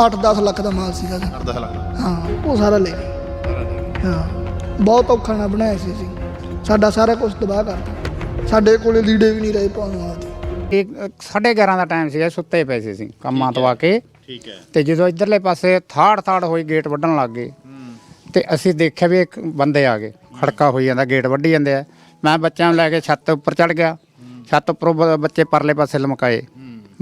8-10 ਲੱਖ ਦਾ ਮਾਲ ਸੀਗਾ ਸਾਡਾ। ਅਰਦਾ ਲੱਗ ਹਾਂ ਉਹ ਸਾਰਾ ਲੈ ਗਈ। ਹਾਂ ਬਹੁਤ ਔਖਾ ਨਾਲ ਬਣਾਇਆ ਸੀ ਅਸੀਂ। ਸਾਡਾ ਸਾਰਾ ਕੁਝ ਤਬਾਹ ਕਰਤਾ। ਸਾਡੇ ਕੋਲੇ ਲੀੜੇ ਵੀ ਨਹੀਂ ਰਹੇ ਪਾਉਣ ਵਾਲੇ ਇਹ 11:30 ਦਾ ਟਾਈਮ ਸੀਗਾ ਸੁੱਤੇ ਪਏ ਸੀ ਅਸੀਂ ਕੰਮਾਂ ਤੋਂ ਆ ਕੇ। ਠੀਕ ਹੈ। ਤੇ ਜਦੋਂ ਇਧਰਲੇ ਪਾਸੇ ਥਾੜ ਥਾੜ ਹੋਈ ਗੇਟ ਵੱਢਣ ਲੱਗ ਗਏ। ਤੇ ਅਸੀਂ ਦੇਖਿਆ ਵੀ ਇੱਕ ਬੰਦੇ ਆ ਗਏ ਖੜਕਾ ਹੋਈ ਜਾਂਦਾ ਗੇਟ ਵੱਢੀ ਜਾਂਦੇ ਆ। ਮੈਂ ਬੱਚਿਆਂ ਨੂੰ ਲੈ ਕੇ ਛੱਤ ਉੱਪਰ ਚੜ ਗਿਆ। ਛੱਤ ਉੱਪਰੋਂ ਬ- ਬੱਚੇ ਪਰਲੇ ਪਾਸੇ ਲਮਕਾਏ।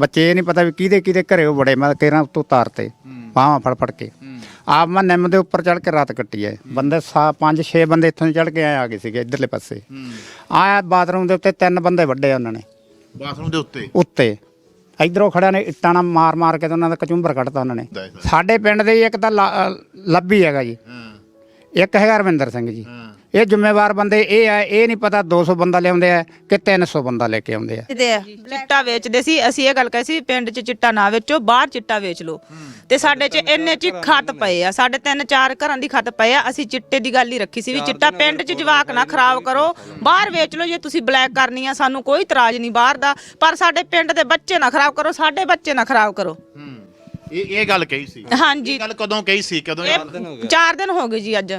ਬੱਚੇ ਇਹ ਨਹੀਂ ਪਤਾ ਵੀ ਕਿਹਦੇ ਕਿਹਦੇ ਘਰੇ ਉਹ ਬੜੇ ਮੈਂ ਕਿਹਨਾਂ ਉੱਤੋਂ ਤਾਰਤੇ ਬਾਹਾਂ ਫੜ ਫੜ ਕੇ। ਆਪ ਮੈਂ ਨਿੰਮ ਦੇ ਉੱਪਰ ਚੜ ਕੇ ਰਾਤ ਕੱਟੀ ਹੈ। ਬੰਦੇ ਸਾ ਪੰਜ ਛੇ ਬੰਦੇ ਇੱਥੋਂ ਚੜ ਕੇ ਆਏ ਆ ਗਏ ਸੀਗੇ ਇਧਰਲੇ ਪਾਸੇ। ਆਇਆ ਬਾਥਰੂਮ ਦੇ ਉੱਤੇ ਤਿੰਨ ਬੰਦੇ ਵੱਡੇ ਉਹਨਾਂ ਨੇ। ਬਾਥਰੂਮ ਦੇ ਉੱਤੇ? ਉੱਤੇ। ਇਧਰੋਂ ਖੜਿਆ ਨੇ ਇੱਟਾਂ ਨਾਲ ਮਾਰ ਮਾਰ ਕੇ ਤੇ ਉਹਨਾਂ ਦਾ ਕਚੁੰਬਰ ਕੱਢਤਾ ਉਹਨਾਂ ਨੇ। ਸਾਡੇ ਪਿੰਡ ਦੇ ਹੀ ਇੱਕ ਤਾਂ ਲਾ- ਅ, ਲੱਭੀ ਹੈਗਾ ਜੀ। ਇੱਕ ਹੈਗਾ ਰਵਿੰਦਰ ਸਿੰਘ ਜੀ। ਇਹ ਜ਼ਿੰਮੇਵਾਰ ਬੰਦੇ ਇਹ ਆ ਇਹ ਨਹੀਂ ਪਤਾ 200 ਬੰਦਾ ਲਿਆਉਂਦੇ ਆ ਕਿ 300 ਬੰਦਾ ਲੈ ਕੇ ਆਉਂਦੇ ਆ। ਚਿੱਟਾ ਵੇਚਦੇ ਸੀ। ਅਸੀਂ ਇਹ ਗੱਲ ਕਹੀ ਸੀ ਪਿੰਡ 'ਚ ਚਿੱਟਾ ਨਾ ਵੇਚੋ ਬਾਹਰ ਚਿੱਟਾ ਵੇਚ ਲਓ। ਤੇ ਸਾਡੇ 'ਚ ਇੰਨੇ 'ਚ ਹੀ ਖੱਤ ਪਏ ਆ। ਸਾਡੇ ਤਿੰਨ ਚਾਰ ਘਰਾਂ ਦੀ ਖੱਤ ਪਏ ਆ। ਅਸੀਂ ਚਿੱਟੇ ਦੀ ਗੱਲ ਹੀ ਰੱਖੀ ਸੀ ਵੀ ਚਿੱਟਾ ਪਿੰਡ 'ਚ ਜਵਾਕ ਨਾ ਖਰਾਬ ਕਰੋ। ਬਾਹਰ ਵੇਚ ਲਓ ਜੇ ਤੁਸੀਂ ਬਲੈਕ ਕਰਨੀ ਆ ਸਾਨੂੰ ਕੋਈ ਇਤਰਾਜ਼ ਨਹੀਂ ਬਾਹਰ ਦਾ। ਪਰ ਸਾਡੇ ਪਿੰਡ ਦੇ ਬੱਚੇ ਨਾ ਖਰਾਬ ਕਰੋ ਸਾਡੇ ਬੱਚੇ ਨਾ ਖਰਾਬ ਕਰੋ। ਇਹ ਇਹ ਗੱਲ ਕਹੀ ਸੀ। ਹਾਂਜੀ। ਇਹ ਗੱਲ ਕਦੋਂ ਕਹੀ ਸੀ? ਕਦੋਂ ਇਹ- ਚਾਰ ਦਿਨ ਹੋ ਗਏ। ਜੀ ਅੱਜ।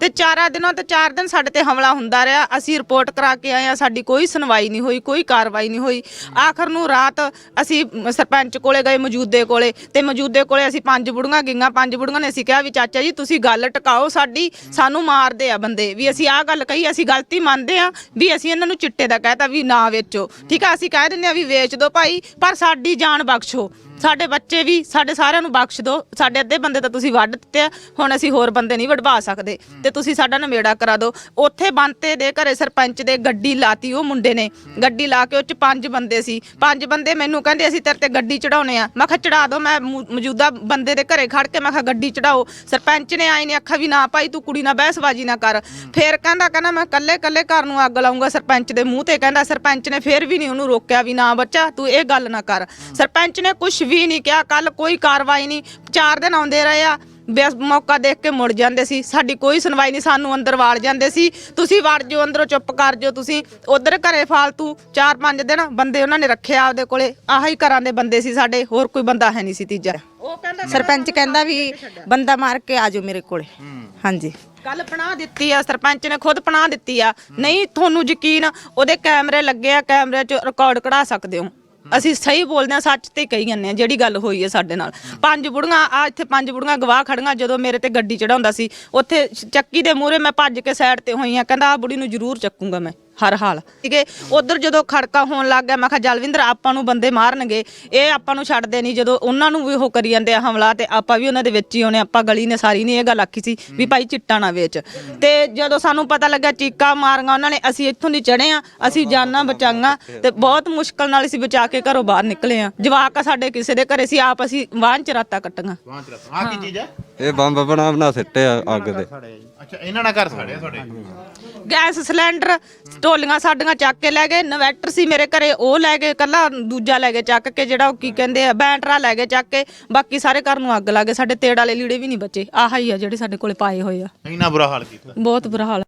ਤੇ ਚਾਰਾਂ ਦਿਨਾਂ ਤੇ ਚਾਰ ਦਿਨ ਸਾਡੇ ਤੇ ਹਮਲਾ ਹੁੰਦਾ ਰਿਹਾ। ਅਸੀਂ ਰਿਪੋਰਟ ਕਰਾ ਕੇ ਆਏ ਆ ਸਾਡੀ ਕੋਈ ਸੁਣਵਾਈ ਨਹੀਂ ਹੋਈ ਕੋਈ ਕਾਰਵਾਈ ਨਹੀਂ ਹੋਈ। ਆਖਰ ਨੂੰ ਰਾਤ ਅਸੀਂ ਮ, ਸਰਪੰਚ ਕੋਲੇ ਗਏ ਮੌਜੂਦੇ ਕੋਲੇ। ਤੇ ਮੌਜੂਦੇ ਕੋਲੇ ਅਸੀਂ ਪੰਜ ਬੁੜੀਆਂ ਗਈਆਂ ਪੰਜ ਬੁੜੀਆਂ ਨੇ ਅਸੀਂ ਕਿਹਾ ਵੀ ਚਾਚਾ ਜੀ ਤੁਸੀਂ ਗੱਲ ਟਿਕਾਓ ਸਾਡੀ ਸਾਨੂੰ ਮਾਰਦੇ ਆ ਬੰਦੇ। ਵੀ ਅਸੀਂ ਆਹ ਗੱਲ ਕਹੀ ਅਸੀਂ ਗਲਤੀ ਮੰਨਦੇ ਆ ਵੀ ਅਸੀਂ ਇਹਨਾਂ ਨੂੰ ਚਿੱਟੇ ਦਾ ਕਹਿਤਾ ਵੀ ਨਾ ਵੇਚੋ। ਠੀਕ ਆ ਅਸੀਂ ਕਹਿ ਦਿੰਦੇ ਆ ਵੀ ਵੇਚ ਦਿਓ ਭਾਈ ਪਰ ਸਾਡੀ ਜਾਨ ਬਖਸ਼ੋ। ਸਾਡੇ ਬੱਚੇ ਵੀ, ਸਾਡੇ ਸਾਰਿਆਂ ਨੂੰ ਬਖਸ਼ ਦਿਓ। ਸਾਡੇ ਅੱਧੇ ਬੰਦੇ ਤਾਂ ਤੁਸੀਂ ਵੱਢ ਦਿੱਤੇ ਆ, ਹੁਣ ਅਸੀਂ ਹੋਰ ਬੰਦੇ ਨਹੀਂ ਵਡਵਾ ਸਕਦੇ। ਤੇ ਤੁਸੀਂ ਸਾਡਾ ਨਵੇੜਾ ਕਰਾ ਦਿਓ। ਉੱਥੇ ਬੰਤੇ ਦੇ ਘਰੇ ਸਰਪੰਚ ਦੇ ਗੱਡੀ ਲਾਤੀ, ਉਹ ਮੁੰਡੇ ਨੇ। ਗੱਡੀ ਲਾ ਕੇ ਉਹ ਚ ਪੰਜ ਬੰਦੇ ਸੀ। ਪੰਜ ਬੰਦੇ ਮੈਨੂੰ ਕਹਿੰਦੇ, ਅਸੀਂ ਤੇਰੇ ਤੇ ਗੱਡੀ ਚੜਾਉਣੇ ਆ। ਮੈਂ ਕਿਹਾ, ਚੜਾ ਦਿਓ ਮੈਂ ਮੌ- ਮੌਜੂਦਾ ਬੰਦੇ ਦੇ ਘਰੇ ਖੜ ਕੇ ਮੈਂ ਕਿਹਾ, ਗੱਡੀ ਚੜਾਓ। ਸਰਪੰਚ ਨੇ ਆਏ ਨੇ, ਆਖਿਆ ਵੀ ਨਾ ਭਾਈ, ਤੂੰ ਕੁੜੀ ਨਾਲ ਬਹਿਸਬਾਜੀ ਨਾ ਕਰ। ਫੇਰ ਕਹਿੰਦਾ ਕਹਿੰਦਾ, ਮੈਂ ਕੱਲੇ ਕੱਲੇ ਘਰ ਨੂੰ ਅੱਗ ਲਾਉਂਗਾ ਸਰਪੰਚ ਦੇ ਮੂੰਹ ਤੇ। ਕਹਿੰਦਾ, ਸਰਪੰਚ ਨੇ ਫੇਰ ਵੀ ਨਹੀਂ ਉਹਨੂੰ ਰੋਕਿਆ ਵੀ ਨਾ ਬੱਚਾ, ਤੂੰ ਇਹ ਗੱਲ ਨਾ ਕਰ। ਸਰਪੰਚ ਨੇ ਕੁਝ ਵੀ ਨਹੀਂ ਕਿਹਾ ਕੱਲ ਕੋਈ ਕਾਰਵਾਈ ਨਹੀਂ। ਚਾਰ ਦਿਨ ਆਉਂਦੇ ਰਹੇ ਆ ਬਸ ਮੌਕਾ ਦੇਖ ਕੇ ਮੁੜ ਜਾਂਦੇ ਸੀ। ਸਾਡੀ ਕੋਈ ਸੁਣਵਾਈ ਨਹੀਂ ਸਾਨੂੰ ਅੰਦਰ ਵਾੜ ਜਾਂਦੇ ਸੀ। ਤੁਸੀਂ ਵੜ ਜਾਓ ਅੰਦਰੋਂ ਚੁੱਪ ਕਰ ਜਾਓ ਤੁਸੀਂ। ਉਧਰ ਘਰੇ ਫਾਲਤੂ ਚਾਰ ਪੰਜ ਦਿਨ ਬੰਦੇ ਉਹਨਾਂ ਨੇ ਰੱਖਿਆ ਆਪਦੇ ਕੋਲੇ। ਆਹੀ ਘਰਾਂ ਦੇ ਬੰਦੇ ਸੀ ਸਾਡੇ ਹੋਰ ਕੋਈ ਬੰਦਾ ਹੈ ਨਹੀਂ ਸੀ ਤੀਜਾ। ਉਹ ਕਹਿੰਦਾ ਸਰਪੰਚ ਕਹਿੰਦਾ ਵੀ ਬੰਦਾ ਮਾਰ ਕੇ ਆਜੋ ਮੇਰੇ ਕੋਲੇ। ਹਾਂਜੀ। ਕੱਲ ਪਨਾਹ ਦਿੱਤੀ ਆ ਸਰਪੰਚ ਨੇ ਖੁਦ ਪਨਾਹ ਦਿੱਤੀ ਆ। ਨਹੀਂ ਤੁਹਾਨੂੰ ਯਕੀਨ ਉਹਦੇ ਕੈਮਰੇ ਲੱਗੇ ਆ ਕੈਮਰੇ 'ਚ ਰਿਕਾਰਡ ਕਢਾ ਸਕਦੇ ਹੋ। ਅਸੀਂ ਸਹੀ ਬੋਲਦੇ ਆ ਸੱਚ ਤੇ ਕਹੀ ਜਾਂਦੇ ਆ ਜਿਹੜੀ ਗੱਲ ਹੋਈ ਹੈ ਸਾਡੇ ਨਾਲ। ਪੰਜ ਬੁੜੀਆਂ, ਆ ਇੱਥੇ ਪੰਜ ਬੁੜੀਆਂ ਗਵਾਹ ਖੜੀਆਂ, ਜਦੋਂ ਮੇਰੇ ਤੇ ਗੱਡੀ ਚੜਾਉਂਦਾ ਸੀ, ਉੱਥੇ ਚੱਕੀ ਦੇ ਮੂਹਰੇ ਮੈਂ ਭੱਜ ਕੇ ਸਾਈਡ ਤੇ ਹੋਈ ਆ ਕਹਿੰਦਾ ਆ ਬੁੜੀ ਨੂੰ ਜ਼ਰੂਰ ਚੱਕੂਗਾ ਮੈਂ। ਹਰ ਹਾਲ। ਠੀਕੇ ਉਧਰ ਜਦੋਂ ਖੜਕਾ ਹੋਣ ਲੱਗ ਗਿਆ ਮੈਂ ਕਿਹਾ ਜਲਵਿੰਦਰ ਆਪਾਂ ਨੂੰ ਬੰਦੇ ਮਾਰਨਗੇ। ਇਹ ਆਪਾਂ ਨੂੰ ਛੱਡਦੇ ਨਹੀਂ। ਜਦੋਂ ਉਹਨਾਂ ਨੂੰ ਵੀ ਉਹ ਕਰੀ ਜਾਂਦੇ ਆ ਹਮਲਾ ਤੇ ਆਪਾਂ ਵੀ ਉਹਨਾਂ ਦੇ ਵਿੱਚ ਹੀ ਆਉਣੇ ਆਪਾਂ ਗਲੀ ਨੇ ਸਾਰੀ ਨੇ ਇਹ ਗੱਲ ਆਖੀ ਸੀ ਵੀ ਭਾਈ ਚਿੱਟਾ ਨਾ ਵੇਚ। ਤੇ ਜਦੋਂ ਸਾਨੂੰ ਪਤਾ ਲੱਗਾ ਚੀਕਾ ਮਾਰੀਆਂ ਉਹਨਾਂ ਨੇ ਅਸੀਂ ਇੱਥੋਂ ਦੀ ਚੜੇ ਆ ਅਸੀਂ ਜਾਨਾਂ ਬਚਾਈਆਂ ਤੇ ਬਹੁਤ ਮੁਸ਼ਕਲ ਨਾਲ ਅਸੀਂ ਬਚਾ ਕੇ ਘਰੋਂ ਬਾਹਰ ਨਿਕਲੇ ਆ। ਜਵਾਕ ਆ ਸਾਡੇ ਕਿਸੇ ਦੇ ਘਰੇ ਸੀ ਆਪ ਅਸੀਂ ਵਾਹਨ ਚ ਰਾਤਾਂ ਕੱਟੀਆਂ। ਆ ਕੀ ਚੀਜ਼ ਹੈ ਇਹ ਬੰਬ ਬਣਾ ਬਣਾ ਸਿੱਟੇ ਆ ਅੱਗ ਦੇ ਅੱਛਾ ਇਹਨਾਂ ਨਾਲ ਘਰ ਸਾੜਿਆ ਤੁਹਾਡੇ? ਗੈਸ ਸਿਲੰਡਰ ਢੋਲੀਆਂ ਸਾਡੀਆਂ ਚੱਕ ਕੇ ਲੈ ਗਏ ਇਨਵੈਟਰ ਸੀ ਮੇਰੇ ਘਰੇ ਉਹ ਲੈ ਗਏ ਕੱਲਾ ਦੂਜਾ ਲੈ ਗਏ ਚੱਕ ਕੇ ਜਿਹੜਾ ਉਹ ਕੀ ਕਹਿੰਦੇ ਆ ਬੈਟਰਾ ਲੈ ਗਏ ਚੱਕ ਕੇ ਬਾਕੀ ਸਾਰੇ ਘਰ ਨੂੰ ਅੱਗ ਲਾ ਗਏ ਸਾਡੇ ਤੇੜ ਵਾਲੇ ਲੀੜੇ ਵੀ ਨਹੀਂ ਬਚੇ ਆਹ ਹੀ ਆ ਜਿਹੜੇ ਸਾਡੇ ਕੋਲੇ ਪਾਏ ਹੋਏ ਆ। ਇੰਨਾ ਬੁਰਾ ਹਾਲ ਕੀਤਾ। ਬਹੁਤ ਬੁਰਾ ਹਾਲ